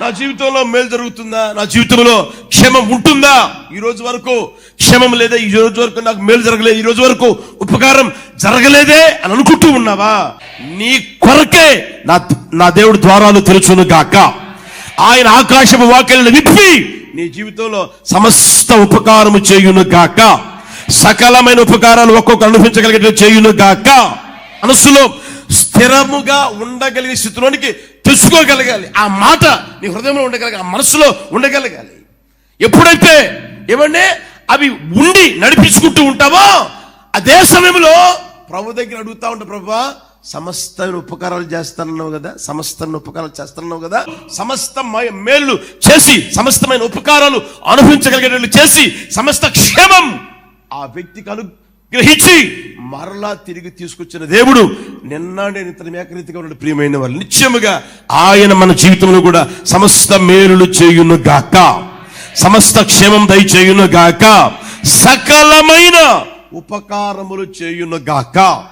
నా జీవితంలో మేలు జరుగుతుందా? నా జీవితంలో క్షేమం ఉంటుందా? ఈ రోజు వరకు క్షేమం లేదా ఈ రోజు వరకు నాకు మేలు జరగలేదు ఈ రోజు వరకు ఉపకారం జరగలేదే అని అనుకుంటూ ఉన్నావా? నీ కొరకే నా నా దేవుడి ద్వారాలు తెలుసును గాక. ఆయన ఆకాశపు వాక్యాలను విప్పి నీ జీవితంలో సమస్త ఉపకారము చేయును గాక. సకలమైన ఉపకారాలు ఒక్కొక్క అనుభవించగలిగేట్లు చేయును గాక. మనసులో స్థిరముగా ఉండగలిగే స్థితిలోనికి తెచ్చుకోగలగాలి. ఆ మాట నీ హృదయంలో ఉండగలగాలి ఆ మనసులో ఉండగలగాలి. ఎప్పుడైతే ఏమంటే అవి ఉండి నడిపించుకుంటూ ఉంటావో అదే సమయంలో ప్రభు దగ్గర అడుగుతా ఉంటా ప్రభా సమస్త ఉపకారాలు చేస్తానన్నావు కదా సమస్తమైన ఉపకారాలు చేస్తున్నావు కదా సమస్త మేళ్ళు మేలు చేసి సమస్తమైన ఉపకారాలు అనుభవించగలిగేటట్లు చేసి సమస్త క్షేమం ఆ వ్యక్తికి గ్రహించి మరలా తిరిగి తీసుకొచ్చిన దేవుడు నిన్న నేను ఇతను ఏకరీతిగా ఉన్న ప్రియమైన వారు నిత్యముగా ఆయన మన జీవితంలో కూడా సమస్త మేలులు చేయును గాక. సమస్త క్షేమం దయచేయును గాక. సకలమైన ఉపకారములు చేయును గాక.